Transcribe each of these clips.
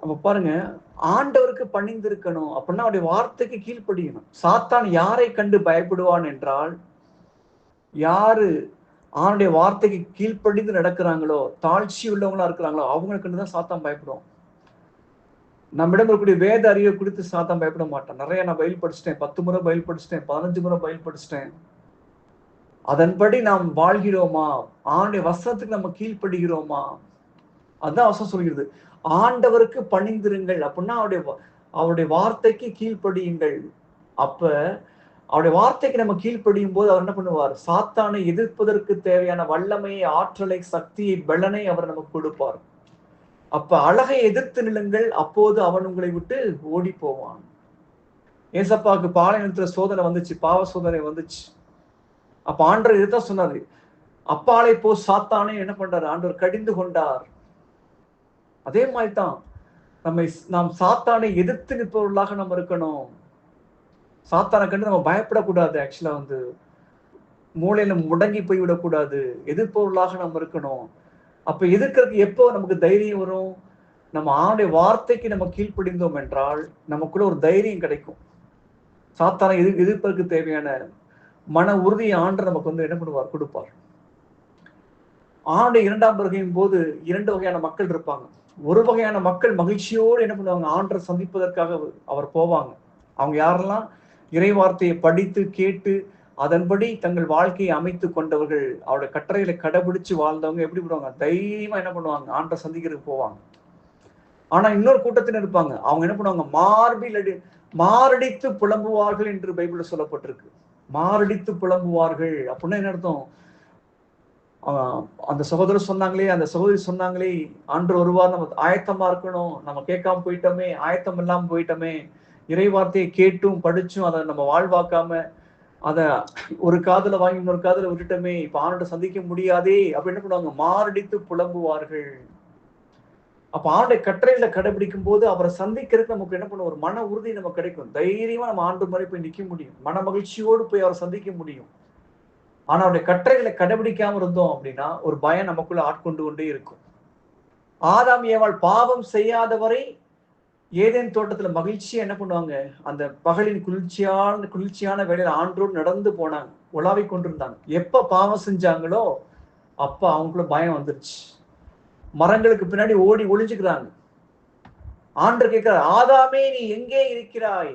அப்ப பாருங்க ஆண்டவருக்கு பணிந்திருக்கணும் அப்படின்னா அவருடைய வார்த்தைக்கு கீழ்ப்படியணும். சாத்தான் யாரை கண்டு பயப்படுவான் என்றால் யாரு ஆனுடைய வார்த்தைக்கு கீழ்ப்படிந்து நடக்கிறாங்களோ தாழ்ச்சி உள்ளவங்களா இருக்கிறாங்களோ அவங்களை கண்டுதான் சாத்தான் பயப்படுவோம் நம்மிடம் இருக்கக்கூடிய வேத அறிவை குறித்து சாத்தான் பயப்பட மாட்டான். நிறைய நான் பயில் படிச்சிட்டேன் பத்து முறை பயில் படிச்சிட்டேன் பதினஞ்சு முறை பயில் படிச்சிட்டேன். அதன்படி நாம் வாழ்கிறோமா? ஆனுடைய வசனத்துக்கு நம்ம கீழ்ப்படுகிறோமா? அதுதான் அவசரம் சொல்கிறது. ஆண்டவருக்கு பணிந்திருங்கள். அப்படின்னா அவருடைய அவருடைய வார்த்தைக்கு கீழ்ப்படியுங்கள். அப்ப அவருடைய வார்த்தைக்கு நம்ம கீழ்ப்படியும் போது அவர் என்ன பண்ணுவார்? சாத்தானை எதிர்ப்பதற்கு தேவையான வல்லமையை ஆற்றலை சக்தியை பலனை அவர் நமக்கு கொடுப்பார். அப்ப அழகை எதிர்த்து நிலுங்கள் அப்போது அவன் உங்களை விட்டு ஓடி போவான் ஏசப்பாவுக்கு பாளையத்துல சோதனை வந்துச்சு. பாவ சோதனை வந்துச்சு. அப்ப ஆண்டவர் இதுதான் சொன்னாரு. அப்பாலை போ சாத்தானே என்ன பண்றாரு? ஆண்டவர் கடிந்து கொண்டார். அதே மாதிரி தான் நம்மை நாம் சாத்தானை எதிர்த்து நிற்பவர்களாக நம்ம இருக்கணும். சாத்தானை கண்டு நம்ம பயப்படக்கூடாது. ஆக்சுவலா வந்து மூளையில முடங்கி போய் விடக்கூடாது எதிர்ப்பவர்களாக நம்ம இருக்கணும். அப்ப எதிர்க்கிறதுக்கு எப்போ நமக்கு தைரியம் வரும்? நம்ம ஆணுடைய வார்த்தைக்கு நம்ம கீழ்ப்படிந்தோம் என்றால் நமக்குள்ள ஒரு தைரியம் கிடைக்கும். சாத்தானை எதிர் எதிர்ப்பதற்கு தேவையான மன உறுதியை ஆண்டு நமக்கு வந்து என்ன பண்ணுவார்? கொடுப்பார். ஆணுடைய இரண்டாம் வருகையின் போது இரண்டு வகையான மக்கள் இருப்பாங்க. ஒரு வகையான மக்கள் மகிழ்ச்சியோடு என்ன பண்ணுவாங்க? ஆண்டரை சந்திப்பதற்காக அவர் போவாங்க. அவங்க யாரெல்லாம்? இறைவார்த்தையை படித்து கேட்டு அதன்படி தங்கள் வாழ்க்கையை அமைத்து கொண்டவர்கள் அவருடைய கட்டளைகளை கடைபிடிச்சு வாழ்ந்தவங்க எப்படி பண்ணுவாங்க தைரியமா என்ன பண்ணுவாங்க? ஆண்டரை சந்திக்கிறதுக்கு போவாங்க. ஆனா இன்னொரு கூட்டத்தினர் இருப்பாங்க. அவங்க என்ன பண்ணுவாங்க? மார்பில் அடி மாரடித்து புலம்புவார்கள் என்று பைபிள சொல்லப்பட்டிருக்கு. மாரடித்து புலம்புவார்கள். அப்படின்னா என்ன அர்த்தம்? அந்த சகோதரர் சொன்னாங்களே அந்த சகோதரி சொன்னாங்களே ஆண்டு வருவார் நம்ம ஆயத்தமா இருக்கணும். நம்ம கேட்காம போயிட்டோமே ஆயத்தம் இல்லாம போயிட்டோமே. இறை வார்த்தையை கேட்டும் படிச்சும் அதை நம்ம வாழ்வாக்காம அத ஒரு காதல வாங்கி இன்னொரு காதல விட்டுட்டோமே இப்ப ஆண்டை சந்திக்க முடியாதே அப்படின்னு பண்ணுவாங்க? மாரடித்து புலம்புவார்கள். அப்ப ஆண்டை கட்டளையில கடைபிடிக்கும் போது அவரை சந்திக்கிறதுக்கு நமக்கு என்ன பண்ணுவோம் ஒரு மன உறுதி நமக்கு கிடைக்கும். தைரியமா நம்ம ஆண்டு மாதிரி போய் நிக்க முடியும். மன மகிழ்ச்சியோடு போய் அவரை சந்திக்க முடியும். ஆனா அவருடைய கட்டளைகளை கடைபிடிக்காம இருந்தோம் அப்படின்னா ஒரு பயம் நமக்குள்ள ஆட்கொண்டு கொண்டே இருக்கும். ஆதாம் ஏவாள் பாவம் செய்யாதவரை ஏதேன் தோட்டத்துல மகிழ்ச்சியா என்ன பண்ணுவாங்க? அந்த பகலின் குளிர்ச்சியான குளிர்ச்சியான வேலையில ஆண்டோடு நடந்து போனாங்க. உலாவி கொண்டிருந்தாங்க. எப்ப பாவம் செஞ்சாங்களோ அப்ப அவங்களுக்குள்ள பயம் வந்துருச்சு. மரங்களுக்கு பின்னாடி ஓடி ஒளிஞ்சுக்கிறாங்க. ஆண்டு கேட்கிறார் ஆதாமே நீ எங்கே இருக்கிறாய்?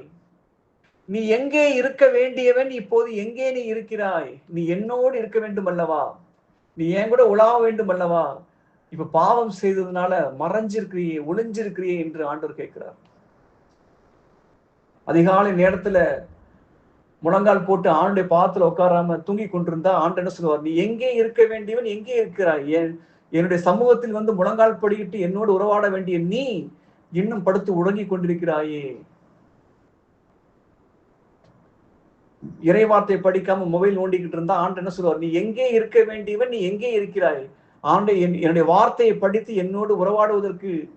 நீ எங்கே இருக்க வேண்டியவன் இப்போது எங்கே நீ இருக்கிறாய்? நீ என்னோடு இருக்க வேண்டும் அல்லவா? நீ என் கூட உலாவ வேண்டும் அல்லவா? இப்ப பாவம் செய்ததுனால மறைஞ்சிருக்கிறியே ஒளிஞ்சிருக்கிறியே என்று ஆண்டவர் கேட்கிறார். அதிகாலை நேரத்துல முழங்கால் போட்டு ஆண்டுடைய பாத்துல உட்காராம தூங்கி கொண்டிருந்தா ஆண்டு என்ன சொல்லுவார்? நீ எங்கே இருக்க வேண்டியவன் எங்கே இருக்கிறாய்? என் என்னுடைய சமூகத்தில் வந்து முழங்கால் படிக்கிட்டு என்னோடு உறவாட வேண்டிய நீ இன்னும் படுத்து உறங்கி கொண்டிருக்கிறாயே. இறைவார்த்தை படிக்காம மொபைல் நோண்டிக்கிட்டு இருந்தா ஆண்டு என்ன சொல்லுவார்? நீ எங்கே இருக்க வேண்டியவன் நீ எங்கே இருக்கிறாய்? ஆண்டு என்னுடைய வார்த்தையை படித்து என்னோடு உறவாடுவதற்கு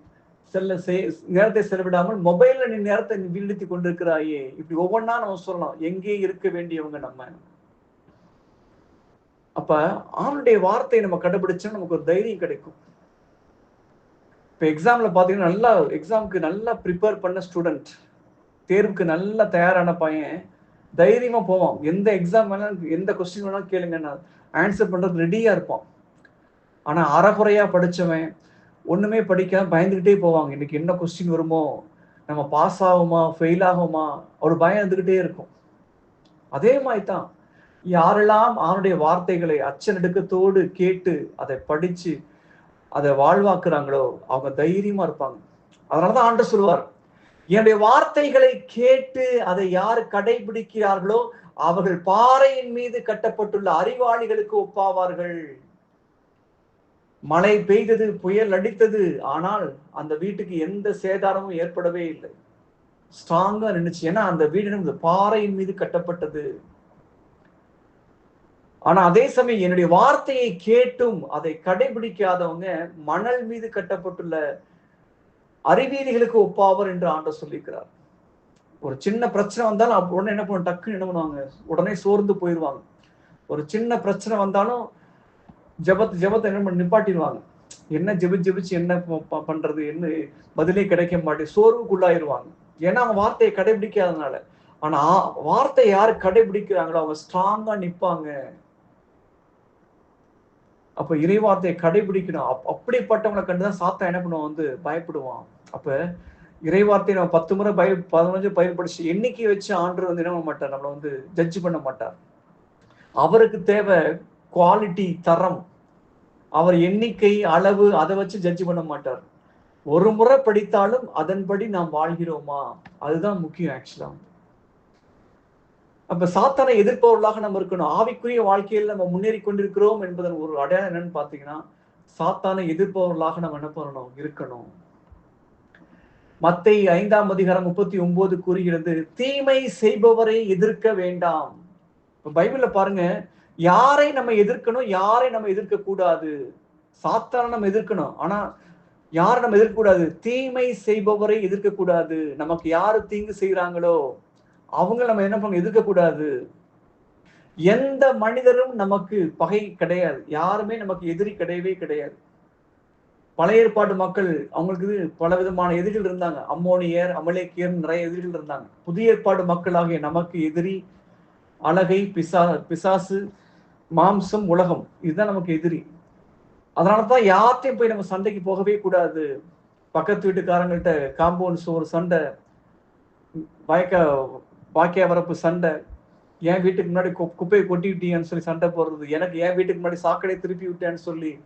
செல்ல செய்- நேரத்தை செலவிடாமல் மொபைல்ல நீ நேரத்தை வீழ்த்தி கொண்டிருக்கிறாயே. இப்படி ஒவ்வொன்றா நம்ம சொல்லலாம். எங்கே இருக்க வேண்டியவங்க நம்ம? அப்ப ஆணுடைய வார்த்தையை நம்ம கடைபிடிச்சா நமக்கு ஒரு தைரியம் கிடைக்கும். இப்ப எக்ஸாம்ல பாத்தீங்கன்னா நல்லா எக்ஸாமுக்கு நல்லா ப்ரிப்பேர் பண்ண ஸ்டூடெண்ட் தேர்வுக்கு நல்லா தயாரான பையன் தைரியமா போவான் எந்த எக்ஸாம் வேணாலும் எந்த கொஸ்டின் வேணாலும் கேளுங்க. நான் ஆன்சர் பண்றது ரெடியா இருப்போம். ஆனா அறகுறையா படிச்சவன் ஒண்ணுமே படிக்காம பயந்துகிட்டே போவாங்க. இன்னைக்கு என்ன கொஸ்டின் வருமோ நம்ம பாஸ் ஆகுமா ஃபெயில் ஆகுமா ஒரு பயம் இருந்துகிட்டே இருக்கும். அதே மாதிரி தான் யாரெல்லாம் அவனுடைய வார்த்தைகளை அச்சநடுக்கத்தோடு கேட்டு அதை படிச்சு அதை வாழ்வாக்குறாங்களோ அவங்க தைரியமா இருப்பாங்க. அதனாலதான் ஆண்டு சொல்லுவார் என்னுடைய வார்த்தைகளை கேட்டு அதை யார் கடைபிடிக்கிறார்களோ அவர்கள் பாறையின் மீது கட்டப்பட்டுள்ள அறிவாளிகளுக்கு ஒப்பாவார்கள். மழை பெய்தது புயல் அடித்தது ஆனால் அந்த வீட்டுக்கு எந்த சேதாரமும் ஏற்படவே இல்லை. ஸ்ட்ராங்கா நினைச்சு ஏன்னா அந்த வீடு இந்த பாறையின் மீது கட்டப்பட்டது. ஆனா அதே சமயம் என்னுடைய வார்த்தையை கேட்டும் அதை கடைபிடிக்காதவங்க மணல் மீது கட்டப்பட்டுள்ள அறிவியலிகளுக்கு ஒப்பாவர் என்று ஆண்டவர் சொல்லியிருக்கிறார். ஒரு சின்ன பிரச்சனை வந்தாலும் உடனே என்ன பண்ணுவோம் டக்குன்னு என்ன பண்ணுவாங்க? உடனே சோர்ந்து போயிடுவாங்க. ஒரு சின்ன பிரச்சனை வந்தாலும் ஜபத் ஜபத்தை என்ன பண்ணி நிப்பாட்டிடுவாங்க. என்ன ஜெபி ஜெபிச்சு என்ன ப- பண்றது? என்ன பதிலே கிடைக்க மாட்டேன் சோர்வுக்குள்ளாயிருவாங்க. ஏன்னா அவங்க வார்த்தையை கடைபிடிக்காதனால ஆனா வார்த்தை யாரு கடைபிடிக்கிறாங்களோ அவங்க ஸ்ட்ராங்கா நிப்பாங்க. அப்ப இறைவார்த்தையை கடைபிடிக்கணும். அப்- அப்படிப்பட்டவங்களை கண்டுதான் சாத்தா என்ன பண்ணுவான்? வந்து பயப்படுவான். அப்ப இறைவார்த்தையை நம்ம பத்து முறை பய பதினஞ்சு பயிர் படிச்சு எண்ணிக்கை வச்சு ஆண்டு வந்து என்ன பண்ண மாட்டார்? நம்மளை வந்து ஜட்ஜ் பண்ண மாட்டார். அவருக்கு தேவை குவாலிட்டி தரம். அவர் எண்ணிக்கை அளவு அதை வச்சு ஜட்ஜ் பண்ண மாட்டார். ஒரு முறை படித்தாலும் அதன்படி நாம் வாழ்கிறோமா? அதுதான் முக்கியம் ஆக்சுவலா அப்ப சாத்தானை எதிர்ப்பவர்களாக நம்ம இருக்கணும். ஆவிக்குரிய வாழ்க்கையில் நம்ம முன்னேறி கொண்டிருக்கிறோம் என்பதன் ஒரு அடையாளம் என்னன்னு பாத்தீங்கன்னா சாத்தானை எதிர்ப்பவர்களாக நம்ம என்ன பண்ணணும்? இருக்கணும். மத்தை ஐந்தாம் அதிகாரம் முப்பத்தி ஒன்பது கூறுகிறது தீமை செய்பவரை எதிர்க்க வேண்டாம். பைபிள்ல பாருங்க யாரை நம்ம எதிர்க்கணும் யாரை நம்ம எதிர்க்க கூடாது? சாத்தான நம்ம எதிர்க்கணும் ஆனா யாரை நம்ம எதிர்க்கக்கூடாது தீமை செய்பவரை எதிர்க்க கூடாது. நமக்கு யாரு தீங்கு செய்யறாங்களோ அவங்க நம்ம என்ன பண்ண எதிர்க்க கூடாது. எந்த மனிதரும் நமக்கு பகை கிடையாது. யாருமே நமக்கு எதிரி கிடையவே கிடையாது. பழைய ஏற்பாடு மக்கள் அவங்களுக்கு பல விதமான எதிரிகள் இருந்தாங்க. அம்மோனியர் அமலேக்கியர் நிறைய எதிரிகள் இருந்தாங்க. புதிய ஏற்பாடு மக்களாகிய நமக்கு எதிரி அழகை பிசா பிசாசு மாம்சம் உலகம் இதுதான் நமக்கு எதிரி. அதனாலதான் யார்ட்டையும் போய் நம்ம சண்டைக்கு போகவே கூடாது. பக்கத்து வீட்டுக்காரங்கள்ட்ட காம்பவுண்ட் ஒரு சண்டை வாய்க்க வாக்கிய வரப்பு சண்டை என் வீட்டுக்கு முன்னாடி கு- குப்பையை கொட்டி விட்டீங்கன்னு சொல்லி சண்டை போடுறது எனக்கு என் வீட்டுக்கு முன்னாடி சாக்கடை திருப்பி விட்டேன்னு சொல்லி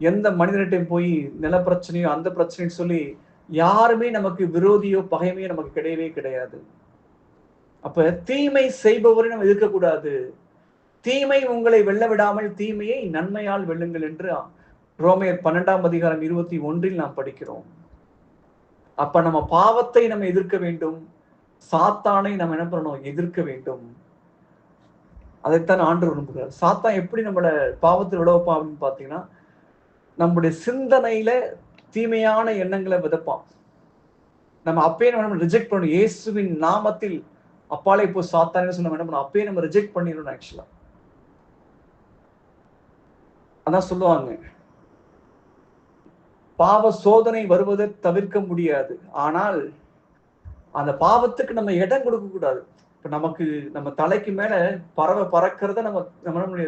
எந்த மனிதனிட்டையும் போய் நில பிரச்சனையோ அந்த பிரச்சனைன்னு சொல்லி யாருமே நமக்கு விரோதியோ பகைமையோ நமக்கு கிடையவே கிடையாது. அப்ப தீமை செய்பவரை நம்ம இருக்கக்கூடாது தீமை உங்களை வெல்ல விடாமல் தீமையை நன்மையால் வெல்லுங்கள் என்று ரோமையர் பன்னெண்டாம் அதிகாரம் இருபத்தி ஒன்றில் நாம் படிக்கிறோம். அப்ப நம்ம பாவத்தை நம்ம எதிர்க்க வேண்டும். சாத்தானை நம்ம என்ன பண்ணணும்? எதிர்க்க வேண்டும். அதைத்தான் ஆண்டு விரும்புகிறார். சாத்தான் எப்படி நம்மள பாவத்தில் விடவைப்பான் அப்படின்னு பாத்தீங்கன்னா நம்முடைய சிந்தனையில தீமையான எண்ணங்களை விதைப்பான். நம்ம அப்பயே நம்ம ரிஜெக்ட் பண்ணணும். இயேசுவின் நாமத்தில் அப்பாலே இப்போ சாத்தானே சொல்லி நம்ம என்ன பண்ணணும் அப்பயே நம்ம ரிஜெக்ட் பண்ணிடணும் ஆக்சுவலா அதான் சொல்லுவாங்க. பாவ சோதனை வருவதை தவிர்க்க முடியாது. ஆனால் அந்த பாவத்துக்கு நம்ம இடம் கொடுக்க கூடாது. இப்ப நமக்கு நம்ம தலைக்கு மேல பறவை பறக்கிறத நம்ம நம்ம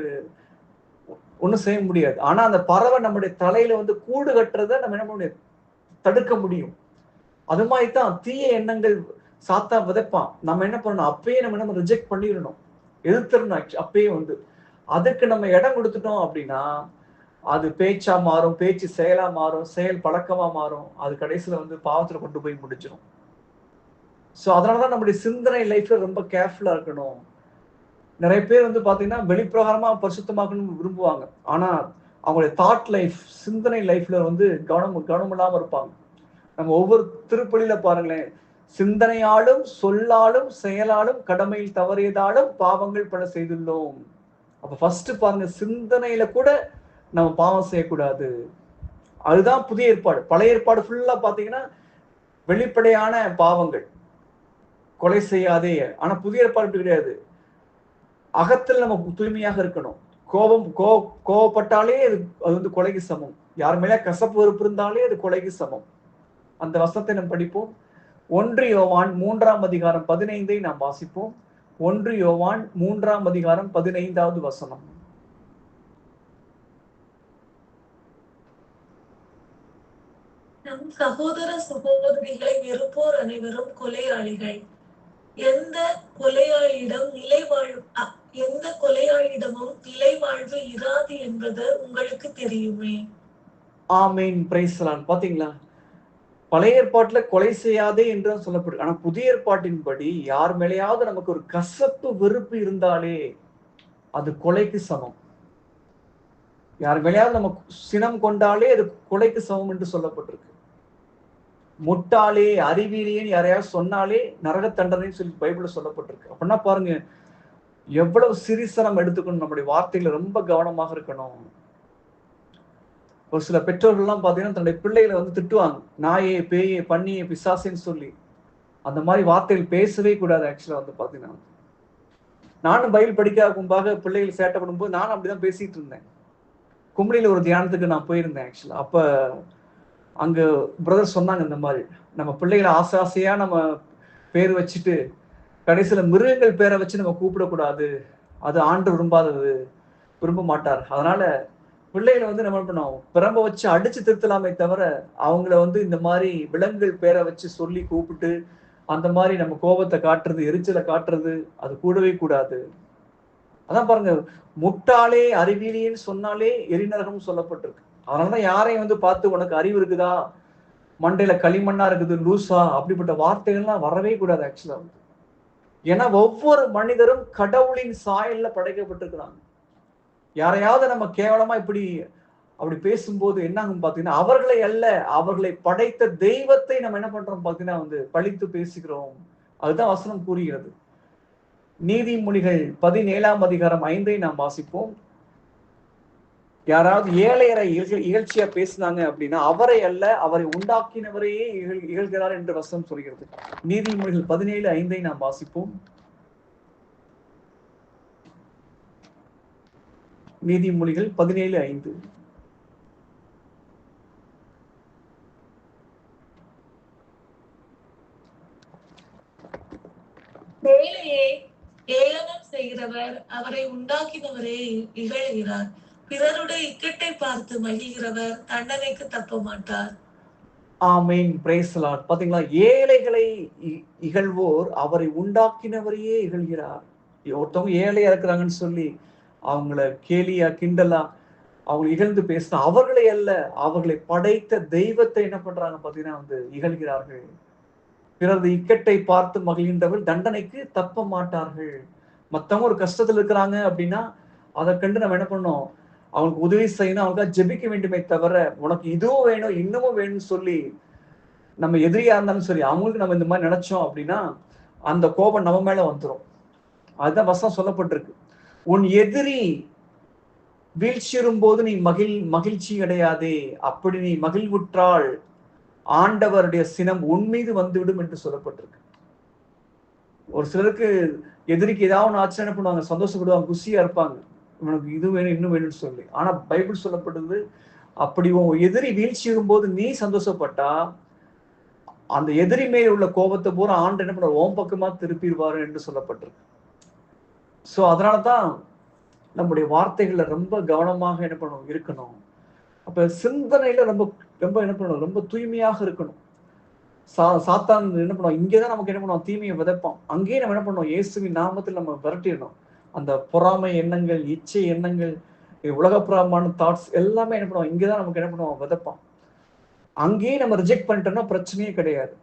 ஒன்றும் செய்ய முடியாது. ஆனா அந்த பறவை நம்முடைய தலையில வந்து கூடு கட்டுறத நம்ம என்ன பண்ண தடுக்க முடியும். அது மாதிரி தான் தீய எண்ணங்கள் சாத்தா விதைப்பான். நம்ம என்ன பண்ணணும்? அப்பயே நம்ம நம்ம ரிஜெக்ட் பண்ணிடணும். எதிர்த்துடணும் அப்பயே வந்து. அதுக்கு நம்ம இடம் கொடுத்துட்டோம் அப்படின்னா அது பேச்சா மாறும் பேச்சு செயலா மாறும் செயல் பழக்கமா மாறும். அது கடைசியில வந்து பாவத்துல கொண்டு போய் முடிச்சிடும் ஸோ அதனாலதான் நம்முடைய சிந்தனை லைஃப்ல ரொம்ப கேர்ஃபுல்லா இருக்கணும். நிறைய பேர் வந்து பார்த்தீங்கன்னா வெளிப்பிரகாரமா பரிசுத்தமாக்கணும்னு விரும்புவாங்க. ஆனா அவங்களுடைய தாட் லைஃப் சிந்தனை லைஃப்ல வந்து கவனம் கவனம் இல்லாமல் இருப்பாங்க. நம்ம ஒவ்வொரு திருப்பலியில பாருங்களேன். சிந்தனையாலும் சொல்லாலும் செயலாலும் கடமையில் தவறியதாலும் பாவங்கள் பல செய்துள்ளோம். அப்ப ஃபர்ஸ்ட் பாருங்க சிந்தனையில கூட நம்ம பாவம் செய்யக்கூடாது. அதுதான் புதிய ஏற்பாடு. பழைய ஏற்பாடு ஃபுல்லா பாத்தீங்கன்னா வெளிப்படையான பாவங்கள். கொலை செய்யாதே. ஆனா புதிய ஏற்பாடு அப்படி கிடையாது. அகத்தில் நம்ம தூய்மையாக இருக்கணும். கோபம் கோ கோவப்பட்டாலே அது அது வந்து கொலைக்கு சமம். யார் மேல கசப்பு வெறுப்பு இருந்தாலே அது கொலைக்கு சமம். அந்த வசனத்தை நம்ம படிப்போம். ஒன்று யோவான் மூன்றாம் அதிகாரம் பதினைந்தை நாம் வாசிப்போம். ஒன்று யோவான் மூன்றாம் அதிகாரம் பதினைந்தாவது வசனம். நம் சகோதர சகோதரிகளை வெறுப்போர் அனைவரும் கொலையாளிகள். எந்த கொலையாளியிடம் நிலை வாழ் எந்த கொலையாளியிடமும் நிலை வாழ்வு இராது என்பது உங்களுக்கு தெரியுமே. ஆமீன். பிரைஸ்லான் பாத்தீங்களா? பழைய ஏற்பாட்டுல கொலை செய்யாதே என்று சொல்லப்படுது ஆனா புதிய ஏற்பாட்டின்படி யார் மேலேயாவது நமக்கு ஒரு கசப்பு வெறுப்பு இருந்தாலே அது கொலைக்கு சமம். யார் மேலேயாவது நம்ம சினம் கொண்டாலே அது கொலைக்கு சமம் என்று சொல்லப்பட்டிருக்கு. முட்டாளே அறிவியலேன்னு யாரையாவது சொன்னாலே நரக தண்டனைன்னு சொல்லி பைபிளில் சொல்லப்பட்டிருக்கு. அப்படின்னா பாருங்க எவ்வளவு சிறிசனம் எடுத்துக்கணும். நம்முடைய வார்த்தையில ரொம்ப கவனமாக இருக்கணும். ஒரு சில பெற்றோர்கள்லாம் பார்த்தீங்கன்னா தன்னுடைய பிள்ளைகளை வந்து திட்டுவாங்க. நாயே பேயே பண்ணியே பிசாசேன்னு சொல்லி. அந்த மாதிரி வார்த்தைகள் பேசவே கூடாது ஆக்சுவலாக வந்து பார்த்தீங்கன்னா நானும் பயில் படிக்க முன்பாக பிள்ளைகள் சேட்டை பண்ணும்போது நானும் அப்படிதான் பேசிட்டு இருந்தேன். கும்பலியில் ஒரு தியானத்துக்கு நான் போயிருந்தேன் ஆக்சுவலாக அப்போ அங்கே பிரதர் சொன்னாங்க இந்த மாதிரி நம்ம பிள்ளைகளை ஆசை ஆசையாக நம்ம பேர் வச்சுட்டு கடைசியில் மிருகங்கள் பேரை வச்சு நம்ம கூப்பிடக்கூடாது. அது ஆண்டு விரும்பாதது விரும்ப மாட்டார். அதனால பிள்ளைகளை வந்து நம்ம என்ன பண்ணோம் பிரம்ப வச்சு அடிச்சு திருத்தலாமே தவிர அவங்கள வந்து இந்த மாதிரி விலங்குகள் பேரை வச்சு சொல்லி கூப்பிட்டு அந்த மாதிரி நம்ம கோபத்தை காட்டுறது எரிச்சலை காட்டுறது அது கூடவே கூடாது. அதான் பாருங்க முட்டாளே அறிவியலின்னு சொன்னாலே எரிநரகம் சொல்லப்பட்டிருக்கு. அதனாலதான் யாரையும் வந்து பார்த்து உனக்கு அறிவு இருக்குதா? மண்டையில களிமண்ணா இருக்குது லூசா அப்படிப்பட்ட வார்த்தைகள்லாம் வரவே கூடாது ஆக்சுவலா வந்து ஏன்னா ஒவ்வொரு மனிதரும் கடவுளின் சாயல்ல படைக்கப்பட்டிருக்கிறாங்க. யாரையாவது நம்ம கேவலமா இப்படி அப்படி பேசும்போது என்ன ஆகும் பாத்தீங்கன்னா அவர்களை அல்ல அவர்களை படைத்த தெய்வத்தை நம்ம என்ன பண்றோம் பாத்தீங்கன்னா வந்து பழித்து பேசுகிறோம். அதுதான் வசனம் கூறுகிறது. நீதிமொழிகள் பதினேழாம் அதிகாரம் ஐந்தை நாம் வாசிப்போம். யாராவது ஏழையரை இகழ் இகழ்ச்சியா பேசினாங்க அப்படின்னா அவரை அல்ல அவரை உண்டாக்கினவரையே இகழ் இகழ்கிறார் என்று வசனம் சொல்கிறது. நீதிமொழிகள் பதினேழு ஐந்தை நாம் வாசிப்போம். நீதிமொழிகள் பதினேழு ஐந்து. ஏழையே ஏளனம் செய்கிறவர் அவரை உண்டாக்கினவரே இகழ்கிறார். பிறருடைய இக்கட்டை பார்த்து மகிழ்கிறவர் தண்டனைக்கு தப்ப மாட்டார் ஆமீன் பிரைஸ் லார்ட் பாத்தீங்களா? ஏழைகளை இ- இகழ்வோர் அவரை உண்டாக்கினவரையே இகழ்கிறார். ஒருத்தவங்க ஏழையா இருக்கிறாங்கன்னு சொல்லி அவங்கள கேலியா கிண்டலா அவங்க இகழ்ந்து பேசின அவர்களை அல்ல அவர்களை படைத்த தெய்வத்தை என்ன பண்றாங்க பாத்தீங்கன்னா வந்து இகழ்கிறார்கள். பிறரது இக்கட்டை பார்த்து மகிழ்கின்றவர் தண்டனைக்கு தப்ப மாட்டார்கள் மத்தவங்க ஒரு கஷ்டத்துல இருக்கிறாங்க அப்படின்னா அதை கண்டு நம்ம என்ன பண்ணோம் அவனுக்கு உதவி செய்யணும் அவனுக்காக ஜெபிக்க வேண்டுமே தவிர உனக்கு இதுவும் வேணும் இன்னமும் வேணும்னு சொல்லி நம்ம எதிரியா இருந்தாலும் சரி அவங்களுக்கு நம்ம இந்த மாதிரி நினைச்சோம் அப்படின்னா அந்த கோபம் நம்ம மேல வந்துடும் அதுதான் வசம் சொல்லப்பட்டிருக்கு. உன் எதிரி வீழ்ச்சியுறும் போது நீ மகிழ் மகிழ்ச்சி அடையாதே அப்படி நீ மகிழ்வுற்றால் ஆண்டவருடைய சினம் உன் மீது வந்துவிடும் என்று சொல்லப்பட்டிருக்கு. ஒரு சிலருக்கு எதிரிக்கு ஏதாவது ஒன்று ஆச்சரியம் பண்ணுவாங்க? சந்தோஷப்படுவாங்க குஷியா இருப்பாங்க. உனக்கு இது வேணும் இன்னும் வேணும்னு சொல்லி. ஆனா பைபிள் சொல்லப்படுது அப்படி உன் எதிரி வீழ்ச்சியும் போது நீ சந்தோஷப்பட்டா அந்த எதிரி மேல் உள்ள கோபத்தை பூரா ஆண்டு என்ன பண்ண ஓம் பக்கமா திருப்பிடுவாரு என்று சொல்லப்பட்டிருக்கு. ஸோ அதனால தான் நம்முடைய வார்த்தைகளில் ரொம்ப கவனமாக என்ன பண்ணணும்? இருக்கணும். அப்ப சிந்தனையில ரொம்ப ரொம்ப என்ன பண்ணணும்? ரொம்ப தூய்மையாக இருக்கணும். சா சாத்தான் என்ன பண்ணுவோம் இங்கேதான் நமக்கு என்ன பண்ணுவோம் தீமையை விதைப்போம் அங்கேயே நம்ம என்ன பண்ணுவோம்? இயேசுவின் நாமத்தில் நம்ம விரட்டிடணும். அந்த பொறாமை எண்ணங்கள் இச்சை எண்ணங்கள் உலகப்புறமான தாட்ஸ் எல்லாமே என்ன பண்ணுவோம் இங்கதான் நமக்கு என்ன பண்ணுவோம் விதப்பான். அங்கேயே நம்ம ரிஜெக்ட் பண்ணிட்டோம்னா பிரச்சனையே கிடையாது.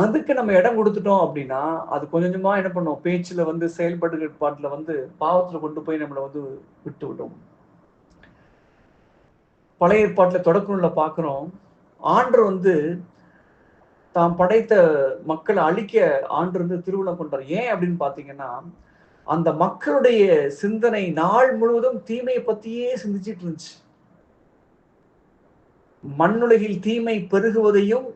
அதுக்கு நம்ம இடம் கொடுத்துட்டோம் அப்படின்னா அது கொஞ்சம் கொஞ்சமா என்ன பண்ணுவோம் பேச்சுல வந்து செயல்பாடுகள் பாட்டுல வந்து பாவத்துல கொண்டு போய் நம்மளை வந்து விட்டு விடும். பழைய ஏற்பாட்டுல தொடக்கணும்ல பாக்குறோம் ஆண்டு வந்து தாம் படைத்த மக்களை அழிக்க ஆண்டு வந்து திருவிழா கொண்டார். ஏன் அப்படின்னு பாத்தீங்கன்னா அந்த மக்களுடைய சிந்தனை நாள் முழுவதும் தீமையை பத்தியே சிந்திச்சிட்டு இருந்துச்சு. மண்ணுலகில் தீமை பெருகுவதையும்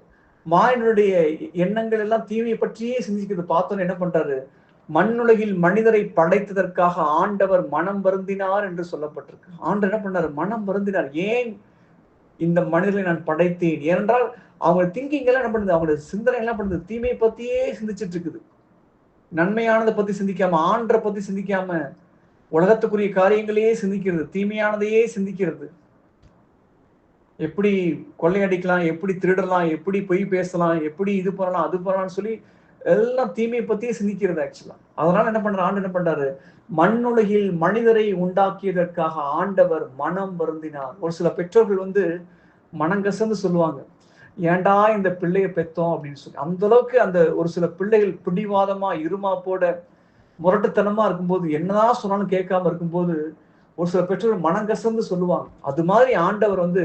மாயனுடைய எண்ணங்கள் எல்லாம் தீமையை பற்றியே சிந்திக்கிறது. பார்த்தோன்னு என்ன பண்றாரு? மண்ணுலகில் மனிதரை படைத்ததற்காக ஆண்டவர் மனம் வருந்தினார் என்று சொல்லப்பட்டிருக்கு. ஆண்டவர் என்ன பண்ணாரு? மனம் வருந்தினார். ஏன் இந்த மனிதர்களை நான் படைத்தேன்? ஏனென்றால் அவங்க திங்கிங் எல்லாம் என்ன பண்ணுது? அவங்களோட சிந்தனை எல்லாம் பண்ணுது? தீமையை பத்தியே சிந்திச்சிட்டு இருக்குது. நன்மையானதை பத்தி சிந்திக்காம ஆண்டரை பத்தி சிந்திக்காம உலகத்துக்குரிய காரியங்களையே சிந்திக்கிறது தீமையானதையே சிந்திக்கிறது. எப்படி கொள்ளையடிக்கலாம் எப்படி திருடலாம் எப்படி பொய் பேசலாம் எப்படி இது பண்ணலாம் அது பண்ணலாம்னு சொல்லி எல்லாம் தீமையை பத்தியே சிந்திக்கிறது ஆக்சுவலா அதனால என்ன பண்ற ஆண்டு என்ன பண்றாரு? மண்ணுலகில் மனிதரை உண்டாக்கியதற்காக ஆண்டவர் மனம் வருந்தினார். ஒரு சில பெற்றோர்கள் வந்து மனங்கசந்து சொல்லுவாங்க. ஏன்டா இந்த பிள்ளையை பெத்தோம் அப்படின்னு சொல்லி. அந்த அளவுக்கு அந்த ஒரு சில பிள்ளைகள் பிடிவாதமா இருமாப்போட முரட்டுத்தனமா இருக்கும்போது என்னதான் சொன்னாலும் கேட்காம இருக்கும்போது ஒரு சில பெற்றோர் மனங்கசந்து சொல்லுவாங்க. அது மாதிரி ஆண்டவர் வந்து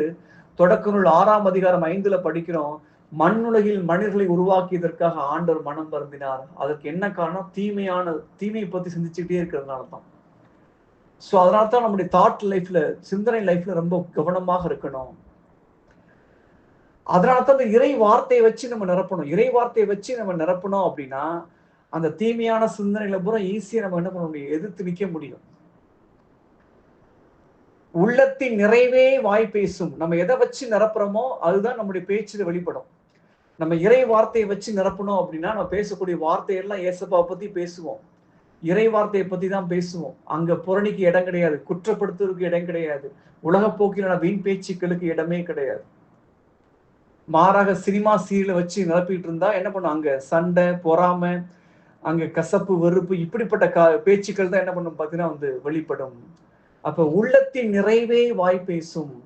தொடக்க நூல் ஆறாம் அதிகாரம் ஐந்துல படிக்கிறோம் மண்ணுலகில் மனிதர்களை உருவாக்கியதற்காக ஆண்டவர் மனம் வருந்தினார் அதற்கு என்ன காரணம்? தீமையான தீமையை பத்தி சிந்திச்சுக்கிட்டே இருக்கிறதுனால தான். ஸோ அதனால தான் நம்முடைய தாட் லைஃப்ல சிந்தனை லைஃப்ல ரொம்ப கவனமாக இருக்கணும். அதனால தான் அந்த இறை வார்த்தையை வச்சு நம்ம நிரப்பணும். இறை வார்த்தையை வச்சு நம்ம நிரப்பணும் அப்படின்னா அந்த தீமையான சிந்தனைகளை பூரா ஈஸியா நம்ம என்ன பண்ண முடியும்? எதிர்த்து நிக்க முடியும். உள்ளத்தின் நிறைவே வாய் பேசும். நம்ம எதை வச்சு நிரப்புறோமோ அதுதான் நம்முடைய பேச்சில் வெளிப்படும். நம்ம இறை வார்த்தையை வச்சு நிரப்பணும் அப்படின்னா நம்ம பேசக்கூடிய வார்த்தையெல்லாம் ஏசப்பாவை பத்தி பேசுவோம். இறை வார்த்தையை பத்தி தான் பேசுவோம். அங்க புரணிக்கு இடம் கிடையாது. குற்றப்படுத்துவதற்கு இடம் கிடையாது. உலக போக்கிலான வீண் பேச்சுக்களுக்கு இடமே கிடையாது. மாறாக சினிமா சீரியலை வச்சு நிரப்பிட்டு இருந்தா என்ன பண்ணும்? அங்க சண்டை பொறாமை அங்க கசப்பு வெறுப்பு இப்படிப்பட்ட கா பேச்சுக்கள் தான் என்ன பண்ணும்? பார்த்தீங்கன்னா வந்து வெளிப்படும். அப்ப உள்ளத்தின் நிறைவே வாய் பேசும்.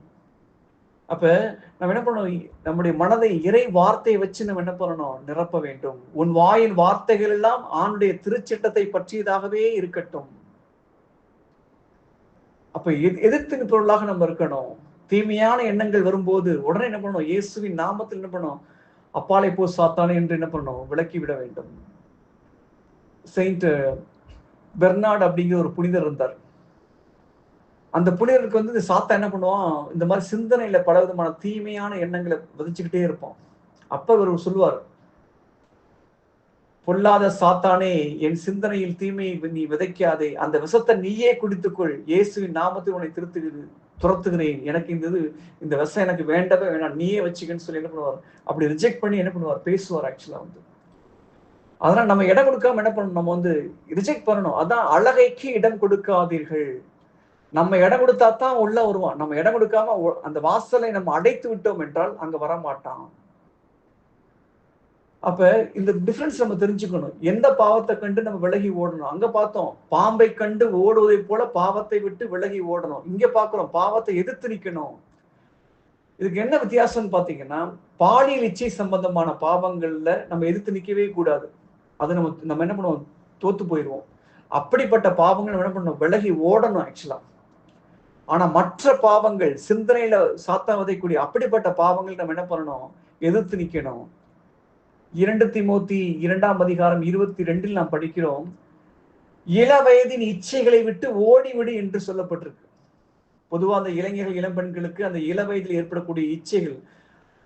அப்ப நம்ம என்ன பண்ணணும்? நம்முடைய மனதை இறை வார்த்தையை வச்சு நம்ம என்ன பண்ணணும்? நிரப்ப வேண்டும். உன் வாயின் வார்த்தைகள் எல்லாம் ஆணுடைய திருச்சட்டத்தை பற்றியதாகவே இருக்கட்டும். அப்ப எதி- எதிர்த்து பொருளாக நம்ம இருக்கணும். தீமையான எண்ணங்கள் வரும்போது உடனே என்ன பண்ணணும் இயேசுவின் நாமத்தில் என்ன பண்ணணும் அப்பாலை போ சாத்தானே என்று என்ன பண்ணணும் விலக்கி விட வேண்டும். செயின்ட் பெர்னாட் அப்படிங்கிற ஒரு புனிதர் இருந்தார். அந்த புனிதருக்கு வந்து இந்த சாத்தா என்ன பண்ணுவான்? இந்த மாதிரி சிந்தனையில பல விதமான தீமையான எண்ணங்களை விதைச்சுக்கிட்டே இருப்போம் அப்ப இவர் சொல்லுவார் பொல்லாத சாத்தானே என் சிந்தனையில் தீமையை நீ விதைக்காதே. அந்த விஷத்தை நீயே குடித்துக்கொள். இயேசுவின் நாமத்தில் உன்னை திருத்துகிறது துரத்துகிறேன். எனக்கு இந்த இது இந்த விஷம் எனக்கு வேண்டவே வேணாம். நீயே வச்சுக்கன்னு சொல்லி என்ன பண்ணுவார்? அப்படி ரிஜெக்ட் பண்ணி என்ன பண்ணுவார்? பேசுவார் ஆக்சுவலா வந்து. அதனால நம்ம இடம் கொடுக்காம என்ன பண்ணணும்? நம்ம வந்து ரிஜெக்ட் பண்ணணும். அதான் அழகைக்கு இடம் கொடுக்காதீர்கள். நம்ம இடம் கொடுத்தா தான் உள்ள வருவான். நம்ம இடம் கொடுக்காம அந்த வாசலை நம்ம அடைத்து விட்டோம் என்றால் அங்க வர மாட்டான் அப்ப இந்த டிஃபரன்ஸ் நம்ம தெரிஞ்சுக்கணும். எந்த பாவத்தை கண்டு நம்ம விலகி ஓடணும்? அங்க பார்த்தோம் பாம்பை கண்டு ஓடுவதை போல பாவத்தை விட்டு விலகி ஓடணும். இங்க பாக்குறோம் பாவத்தை எதிர்த்து நிக்கணும். இதுக்கு என்ன வித்தியாசம்னு பாத்தீங்கன்னா பாலியல் இச்சை சம்பந்தமான பாவங்கள்ல நம்ம எதிர்த்து நிக்கவே கூடாது. அது நம்ம நம்ம என்ன பண்ணுவோம்? தோத்து போயிடுவோம். அப்படிப்பட்ட பாவங்கள் நம்ம என்ன பண்ணணும்? விலகி ஓடணும் ஆக்சுவலா ஆனா மற்ற பாவங்கள் சிந்தனையில சாத்தம் விதைக்கூடிய அப்படிப்பட்ட பாவங்கள் நம்ம என்ன பண்ணணும்? எதிர்த்து நிக்கணும். இரண்டு திமுத்தி இரண்டாம் அதிகாரம் இருபத்தி ரெண்டில் நாம் படிக்கிறோம். இள வயதின் இச்சைகளை விட்டு ஓடிவிடு என்று சொல்லப்பட்டிருக்கு. பொதுவாக அந்த இளைஞர்கள் இளம்பெண்களுக்கு அந்த இள வயதில் ஏற்படக்கூடிய இச்சைகள்.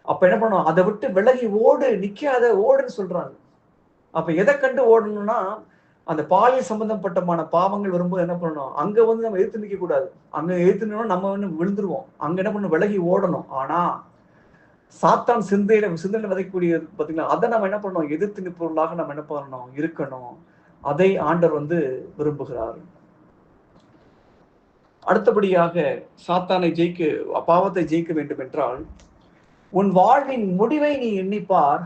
அப்ப என்ன பண்ணணும் அதை விட்டு விலகி ஓடு நிக்காத ஓடுன்னு சொல்றாங்க. அப்ப எதை கண்டு ஓடணும்னா அந்த பாலியல் சம்பந்தப்பட்டமான பாவங்கள் வரும்போது என்ன பண்ணணும்? அங்க வந்து நம்ம எதிர்த்து நிக்க கூடாது அங்க எதிர்த்து நம்ம வந்து விழுந்துருவோம். அங்க என்ன பண்ணணும்? விலகி ஓடணும். ஆனா சாத்தான் சிந்தையில சிந்தையில விதைக்கக்கூடிய பாத்தீங்களா அதை நம்ம என்ன பண்ணணும்? எதிர்த்து நிற்பவர்களாக நம்ம என்ன பண்ணணும்? இருக்கணும். அதை ஆண்டர் வந்து விரும்புகிறார். அடுத்தபடியாக சாத்தானை ஜெயிக்க பாவத்தை ஜெயிக்க வேண்டும் என்றால் உன் வாழ்வின் முடிவை நீ எண்ணிப்பார்.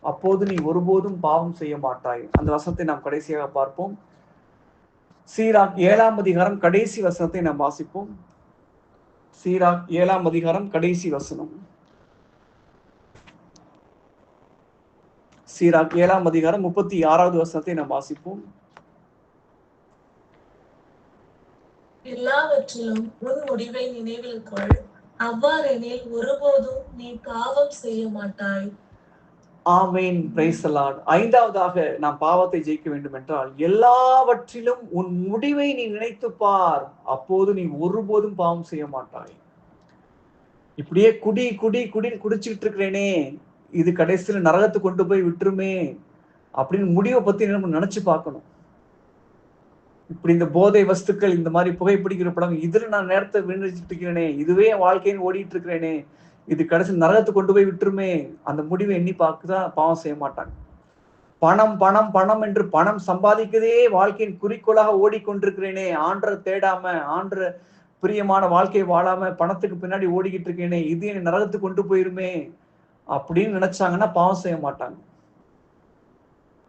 அப்போது நீ ஒருபோதும் பாவம் செய்ய மாட்டாய். அந்த வசனத்தை நாம் கடைசியாக பார்ப்போம். சீராக் ஏழாம் அதிகாரம் கடைசி வசனத்தை நாம் வாசிப்போம். சீராக் ஏழாம் அதிகாரம் கடைசி வசனம். சீராக் ஏழாம் அதிகாரம் முப்பத்தி ஆறாவது வசனத்தை நாம் வாசிப்போம். எல்லாவற்றிலும் உன் முடிவை நினைவில் கொள். அவ்வாறெனில் ஒருபோதும் நீ பாவம் செய்ய மாட்டாய். ஆமேன். பிரைசலாட் ஐந்தாவதாக நாம் பாவத்தை ஜெயிக்க வேண்டும் என்றால் எல்லாவற்றிலும் உன் முடிவை நீ நினைத்து பார். அப்போது நீ ஒருபோதும் பாவம் செய்ய மாட்டாய். இப்படியே குடி குடி குடின்னு குடிச்சுக்கிட்டு இருக்கிறேனே. இது கடைசியில் நரகத்தை கொண்டு போய் விட்டுருமே அப்படின்னு முடிவை பத்தி நம்ம நினைச்சு பார்க்கணும். இப்படி இந்த போதை வஸ்துக்கள் இந்த மாதிரி புகைப்பிடிக்கிற படம் இதில் நான் நேரத்தை வீணடிச்சிட்டு இருக்கிறேனே இதுவே என் வாழ்க்கைன்னு ஓடிட்டு இருக்கிறேனே இது கடைசி நரகத்தை கொண்டு போய் விட்டுருமே அந்த முடிவை எண்ணி பார்க்குதான் பாவம் செய்ய மாட்டாங்க. பணம் பணம் பணம் என்று பணம் சம்பாதிக்கதே வாழ்க்கையின் குறிக்கோளாக ஓடிக்கொண்டிருக்கிறேனே ஆன்ற தேடாம ஆன்ற பிரியமான வாழ்க்கையை வாழாம பணத்துக்கு பின்னாடி ஓடிக்கிட்டு இருக்கேனே இது என்னை நரகத்துக்கு கொண்டு போயிருமே அப்படின்னு நினைச்சாங்கன்னா பாவம் செய்ய மாட்டாங்க.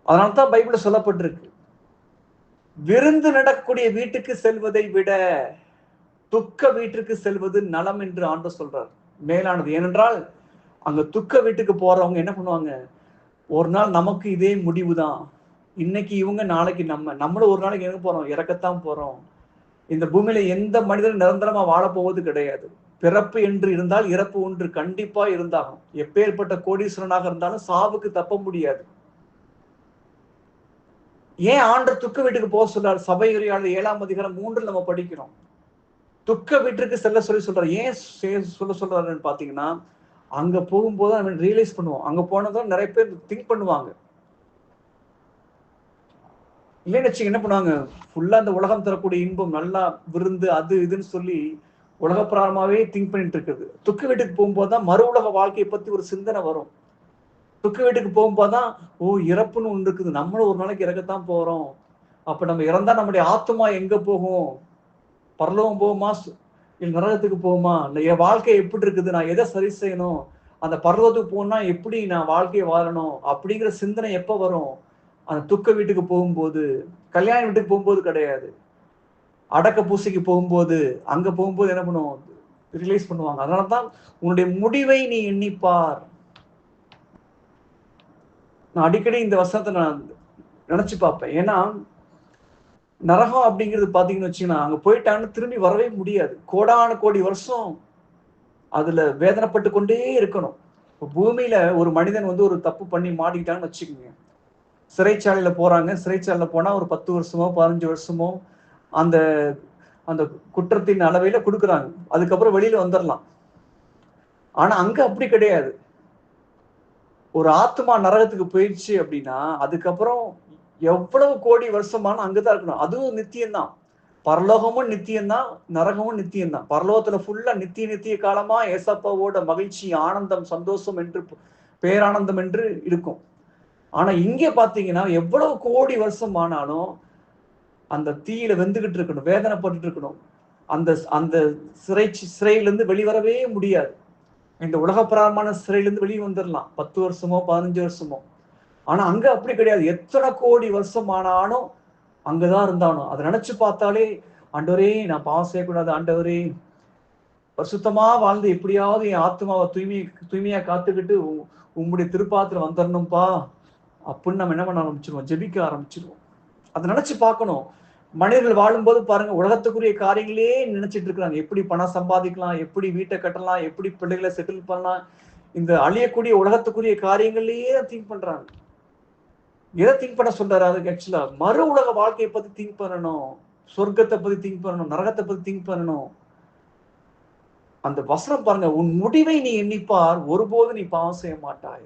அதனால தான் பைபிள்ல சொல்லப்பட்டிருக்கு விருந்து நடக்கக்கூடிய வீட்டுக்கு செல்வதை விட துக்க வீட்டுக்கு செல்வது நலம் என்று ஆண்டு சொல்றார். மேலானது. ஏனென்றால் அங்க துக்க வீட்டுக்கு போறவங்க என்ன பண்ணுவாங்க? ஒரு நாள் நமக்கு இதே முடிவுதான். இன்னைக்கு இவங்க நாளைக்கு நம்ம. நம்மளும் ஒரு நாளைக்கு எங்க போறோம்? இறக்கத்தான் போறோம். இந்த பூமியில எந்த மனிதனும் நிரந்தரமா வாழ போவது கிடையாது. பிறப்பு என்று இருந்தால் இறப்பு ஒன்று கண்டிப்பா இருந்தாகும். எப்பேற்பட்ட கோடீஸ்வரனாக இருந்தாலும் சாவுக்கு தப்ப முடியாது. ஏன் ஆண்டு துக்க வீட்டுக்கு போக சொல்றார் சபை உரையாளர் ஏழாம் அதிகாரம் மூன்றில் நம்ம படிக்கிறோம். துக்க வீட்டிற்கு செல்ல சொல்லி சொல்றாரு. ஏன் சொல்ல சொல்றாருன்னு பாத்தீங்கன்னா அங்க போகும்போது அவன் ரியலைஸ் பண்ணுவோம் அங்க போனதும் நிறைய பேர் திங்க் பண்ணுவாங்க. இல்லைன்னு வச்சுக்க என்ன பண்ணுவாங்க? ஃபுல்லா அந்த உலகம் தரக்கூடிய இன்பம் நல்லா விருந்து அது இதுன்னு சொல்லி உலகப்பிராரமாவே திங்க் பண்ணிட்டு இருக்குது. துக்கு வீட்டுக்கு போகும்போது தான் மறு உலக வாழ்க்கையை பத்தி ஒரு சிந்தனை வரும். துக்கு வீட்டுக்கு போகும்போது தான் ஓ இறப்புன்னு ஒன்று இருக்குது. நம்மளும் ஒரு நாளைக்கு இறக்கத்தான் போறோம். அப்ப நம்ம இறந்தா நம்முடைய ஆத்மா எங்க போகும்? பரலோகம் போகுமா? இல்லை நரகத்துக்கு போகுமா? இல்லை என் வாழ்க்கை எப்படி இருக்குது? நான் எதை சரி செய்யணும்? அந்த பர்வத்துக்கு போனா எப்படி நான் வாழ்க்கையை வாழணும்? அப்படிங்கிற சிந்தனை எப்போ வரும்? அந்த துக்க வீட்டுக்கு போகும்போது கல்யாண வீட்டுக்கு போகும்போது கிடையாது. அடக்க பூசைக்கு போகும்போது அங்க போகும்போது என்ன பண்ணுவோம் ரிலீஸ் பண்ணுவாங்க. அதனால தான் உன்னுடைய முடிவை நீ எண்ணிப்பார். நான் அடிக்கடி இந்த வசனத்தை நான் நினைச்சு பார்ப்பேன். ஏன்னா நரகம் அப்படிங்கிறது பாத்தீங்கன்னு வச்சுக்கோங்க அங்க போயிட்டாங்கன்னு திரும்பி வரவே முடியாது. கோடான கோடி வருஷம் அதுல வேதனைப்பட்டு கொண்டே இருக்கணும். இப்போ பூமியில ஒரு மனிதன் வந்து ஒரு தப்பு பண்ணி மாட்டிக்கிட்டான்னு வச்சுக்கோங்க. சிறைச்சாலையில போறாங்க. சிறைச்சாலையில போனா ஒரு பத்து வருஷமோ பதினஞ்சு வருஷமோ அந்த அந்த குற்றத்தின் அளவையில கொடுக்குறாங்க. அதுக்கப்புறம் வெளியில வந்துடலாம் ஆனா அங்க அப்படி கிடையாது. ஒரு ஆத்மா நரகத்துக்கு போயிடுச்சு அப்படின்னா அதுக்கப்புறம் எவ்வளவு கோடி வருஷமான அங்கதான் இருக்கணும். அதுவும் நித்தியம்தான். பரலோகமும் நித்தியம்தான் நரகமும் நித்தியம்தான். பரலோகத்துல ஃபுல்லா நித்திய நித்திய காலமா ஏசப்பாவோட மகிழ்ச்சி ஆனந்தம் சந்தோஷம் என்று பேரானந்தம் என்று இருக்கும். ஆனா இங்க பாத்தீங்கன்னா எவ்வளவு கோடி வருஷம் ஆனாலும் அந்த தீயில வெந்துகிட்டு இருக்கணும் வேதனைப்பட்டு இருக்கணும். அந்த அந்த சிறை சிறையிலிருந்து வெளிவரவே முடியாது. இந்த உலகப்பிராரமான சிறையிலிருந்து வெளியே வந்துடலாம் பத்து வருஷமோ பதினஞ்சு வருஷமோ. ஆனா அங்க அப்படி கிடையாது. எத்தனை கோடி வருஷம் ஆனாலும் அங்கதான் இருந்தானோ. அதை நினைச்சு பார்த்தாலே ஆண்டவரே நான் பாவம் செய்யக்கூடாது ஆண்டவரே. பரிசுத்தமா வாழ்ந்து எப்படியாவது என் ஆத்மாவை தூய்மை தூய்மையா காத்துக்கிட்டு உ- உம்முடைய திருப்பாத்திரம் வந்துடணும்ப்பா அப்படின்னு நம்ம என்ன பண்ண ஆரம்பிச்சிருவோம்? ஜெபிக்க ஆரம்பிச்சிருவோம். அதை நினைச்சு பார்க்கணும். மனிதர்கள் வாழும்போது பாருங்க உலகத்துக்குரிய காரியங்களே நினைச்சிட்டு இருக்கிறாங்க. எப்படி பணம் சம்பாதிக்கலாம் எப்படி வீட்டை கட்டலாம் எப்படி பிள்ளைகளை செட்டில் பண்ணலாம். இந்த அழியக்கூடிய உலகத்துக்குரிய காரியங்களையே திங்க் பண்றாங்க. எதை திங்க் பண்ண சொல்றாரு அதுக்கு ஆக்சுவலா மறு உலக வாழ்க்கையை பத்தி திங்க் பண்ணணும். சொர்க்கத்தை பத்தி திங்க் பண்ணணும். நரகத்தை பத்தி திங்க் பண்ணணும். அந்த வசனம் பாருங்க உன் முடிவை நீ எண்ணிப்பார் ஒருபோது நீ பாவம் செய்ய மாட்டாய்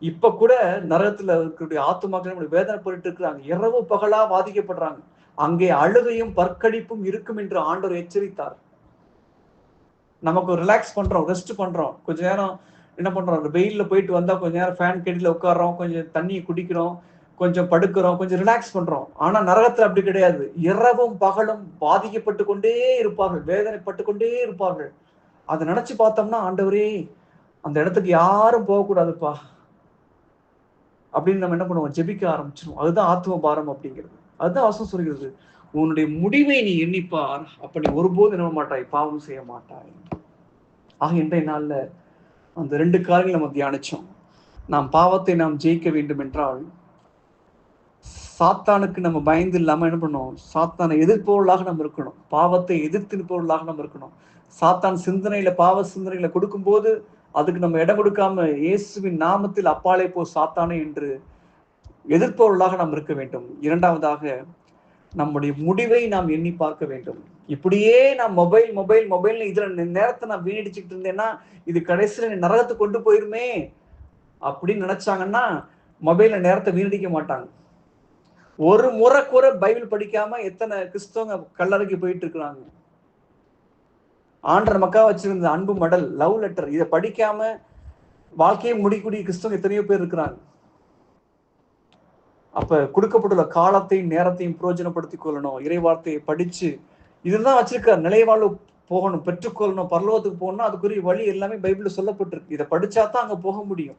இப்ப கூட நரகத்துல இருக்கக்கூடிய ஆத்துமாக்கள் நம்முடைய வேதனைப்பட்டு இருக்கிறாங்க. இரவு பகலா பாதிக்கப்படுறாங்க அங்கே அழுகையும் பற்கடிப்பும் இருக்கும் என்று ஆண்டவர் எச்சரித்தார். நமக்கு ரிலாக்ஸ் பண்றோம் ரெஸ்ட் பண்றோம். கொஞ்ச நேரம் என்ன பண்றோம்? அந்த வெயில்ல போயிட்டு வந்தா கொஞ்ச நேரம் ஃபேன் கடியில உட்கார்றோம் கொஞ்சம் தண்ணியை குடிக்கிறோம் கொஞ்சம் படுக்கிறோம் கொஞ்சம் ரிலாக்ஸ் பண்றோம். ஆனா நரகத்துல அப்படி கிடையாது. இரவும் பகலும் பாதிக்கப்பட்டு கொண்டே இருப்பார்கள் வேதனைப்பட்டு கொண்டே இருப்பார்கள். அதை நினைச்சு பார்த்தோம்னா ஆண்டவரே அந்த இடத்துக்கு யாரும் போகக்கூடாதுப்பா. அப்படின்னு நம்ம என்ன பண்ணுவோம்? ஜெபிக்க ஆரம்பிச்சிடும் அதுதான் ஆத்ம பாரம் அப்படிங்கிறது. அதுதான் அசம் சொல்கிறது. உன்னுடைய முடிவை நீ எண்ணிப்பார். அப்ப நீ ஒருபோது என்ன மாட்டாய் பாவம் செய்ய மாட்டாய். ஆக இன்றைய நாள்ல அந்த ரெண்டு காரியங்கள் நம்ம தியானிச்சோம். நாம் பாவத்தை நாம் ஜெயிக்க வேண்டும் என்றால் சாத்தானுக்கு நம்ம பயந்து இல்லாம என்ன பண்ணணும் சாத்தானை எதிர்ப்பவர்களாக நம்ம இருக்கணும். பாவத்தை எதிர்த்து நிற்பவர்களாக நம்ம இருக்கணும். சாத்தான் சிந்தனையில பாவ சிந்தனைகளை கொடுக்கும்போது அதுக்கு நம்ம இடம் கொடுக்காம இயேசுவின் நாமத்தில் அப்பாலே போ சாத்தானே என்று எதிர்ப்பவர்களாக நாம் இருக்க வேண்டும். இரண்டாவதாக நம்முடைய முடிவை நாம் எண்ணி பார்க்க வேண்டும். இப்படியே நான் மொபைல் மொபைல் மொபைல் இதுல நேரத்தை நான் வீணடிச்சுக்கிட்டு இருந்தேன்னா இது கடைசியில நரகத்தை கொண்டு போயிருமே அப்படின்னு நினைச்சாங்கன்னா மொபைல நேரத்தை வீணடிக்க மாட்டாங்க. ஒரு முறை கூட பைபிள் படிக்காம எத்தனை கிறிஸ்தவங்க கல்லறைக்கு போயிட்டு இருக்கிறாங்க. ஆண்டர் மக்கா வச்சிருந்த அன்பு மடல் லவ் லெட்டர் இதை படிக்காம வாழ்க்கையை முடிக்கூடிய கிறிஸ்தவங்க எத்தனையோ பேர் இருக்கிறாங்க. அப்ப கொடுக்கப்பட்டுள்ள காலத்தையும் நேரத்தையும் பிரயோஜனப்படுத்திக் கொள்ளணும். இறைவார்த்தையை படிச்சு இதுதான் வச்சிருக்காரு. நிலைவாழ்வு போகணும் பெற்றுக்கொள்ளணும் பரலோகத்துக்கு போகணும் அதுக்குரிய வழி எல்லாமே பைபிள்ல சொல்லப்பட்டிருக்கு. இதை படிச்சா தான் அங்க போக முடியும்.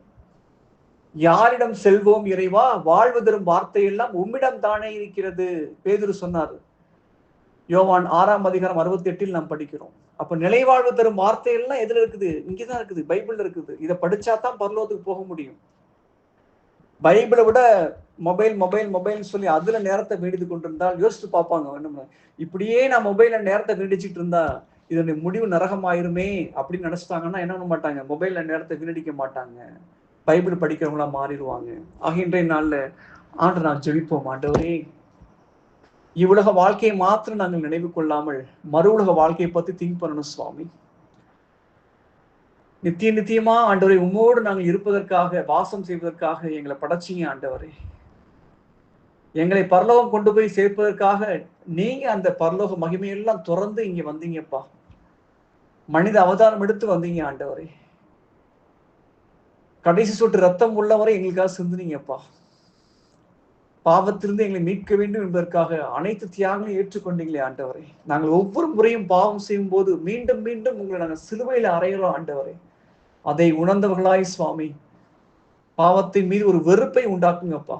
யாரிடம் செல்வோம் இறைவா? வாழ்வு தரும் வார்த்தை எல்லாம் உம்மிடம் தானே இருக்கிறது பேதுரு சொன்னார். யோவான் ஆறாம் அதிகாரம் அறுபத்தி எட்டில் நாம் படிக்கிறோம். அப்ப நிலைவாழ்வு தரும் வார்த்தையெல்லாம் எதுல இருக்குது? இங்கதான் இருக்குது. பைபிள் இருக்குது. இதை படிச்சா தான் பரலோகத்துக்கு போக முடியும். பைபிளை விட மொபைல் மொபைல் மொபைல் சொல்லி அதுல நேரத்தை வீடித்து கொண்டிருந்தால் யோசிச்சு பார்ப்பாங்க. என்ன இப்படியே நான் மொபைல்ல நேரத்தை வீடிச்சுட்டு இருந்தா இதனுடைய முடிவு நரகமாயிருமே அப்படின்னு நினைச்சிட்டாங்கன்னா என்ன பண்ண மாட்டாங்க? மொபைல்ல நேரத்தை வீணடிக்க மாட்டாங்க. பைபிள் படிக்கிறவங்களா மாறிடுவாங்க. ஆகின்ற நாள்ல ஆண்டு நான் ஜெபிப்போம். ஆண்டவரே இவ்வுலக வாழ்க்கையை மாத்திரம் நாங்கள் நினைவு கொள்ளாமல் மறு உலக வாழ்க்கையை பத்தி திங்க் பண்ணணும் சுவாமி. நித்திய நித்தியமா ஆண்டவரை உம்மோடு நாங்கள் இருப்பதற்காக வாசம் செய்வதற்காக எங்களை படைச்சீங்க ஆண்டவரே. எங்களை பரலோகம் கொண்டு போய் சேர்ப்பதற்காக நீங்க அந்த பரலோக மகிமையெல்லாம் துறந்து இங்க வந்தீங்கப்பா. மனித அவதாரம் எடுத்து வந்தீங்க ஆண்டவரே. கடைசி சொட்டு ரத்தம் உள்ளவரை எங்களுக்காக சிந்துனீங்கப்பா. பாவத்திலிருந்து எங்களை மீட்க வேண்டும் என்பதற்காக அனைத்து தியாகங்களையும் ஏற்றுக்கொண்டீங்களே ஆண்டவரே. நாங்கள் ஒவ்வொரு முறையும் பாவம் செய்யும் போது மீண்டும் மீண்டும் உங்களை நாங்கள் சிலுவையில் அறைகிறோம் ஆண்டவரே. அதை உணர்ந்தவர்களாய் சுவாமி பாவத்தின் மீது ஒரு வெறுப்பை உண்டாக்குங்கப்பா.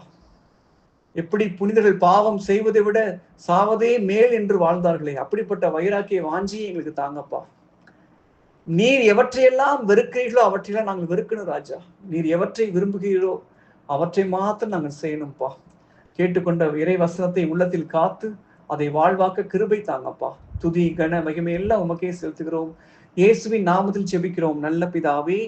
எப்படி புனிதர்கள் பாவம் செய்வதை விட சாவதே மேல் என்று வாழ்ந்தார்களே அப்படிப்பட்ட வைராக்கிய வாஞ்சியை எங்களுக்கு தாங்கப்பா. நீர் எவற்றையெல்லாம் வெறுக்கிறீர்களோ அவற்றையெல்லாம் நாங்கள் வெறுக்கணும் ராஜா. நீர் எவற்றை விரும்புகிறீர்களோ அவற்றை மாத்திரம் நாங்கள் செய்யணும்ப்பா கேட்டுக்கொண்ட இறை வசனத்தை உள்ளத்தில் காத்து அதை வாழ்வாக்க கிருபை தாங்கப்பா. துதி கன மகிமை எல்லாம் உமக்கே செலுத்துகிறோம். இயேசுவின் நாமத்தில் செபிக்கிறோம். நல்ல பிதாவே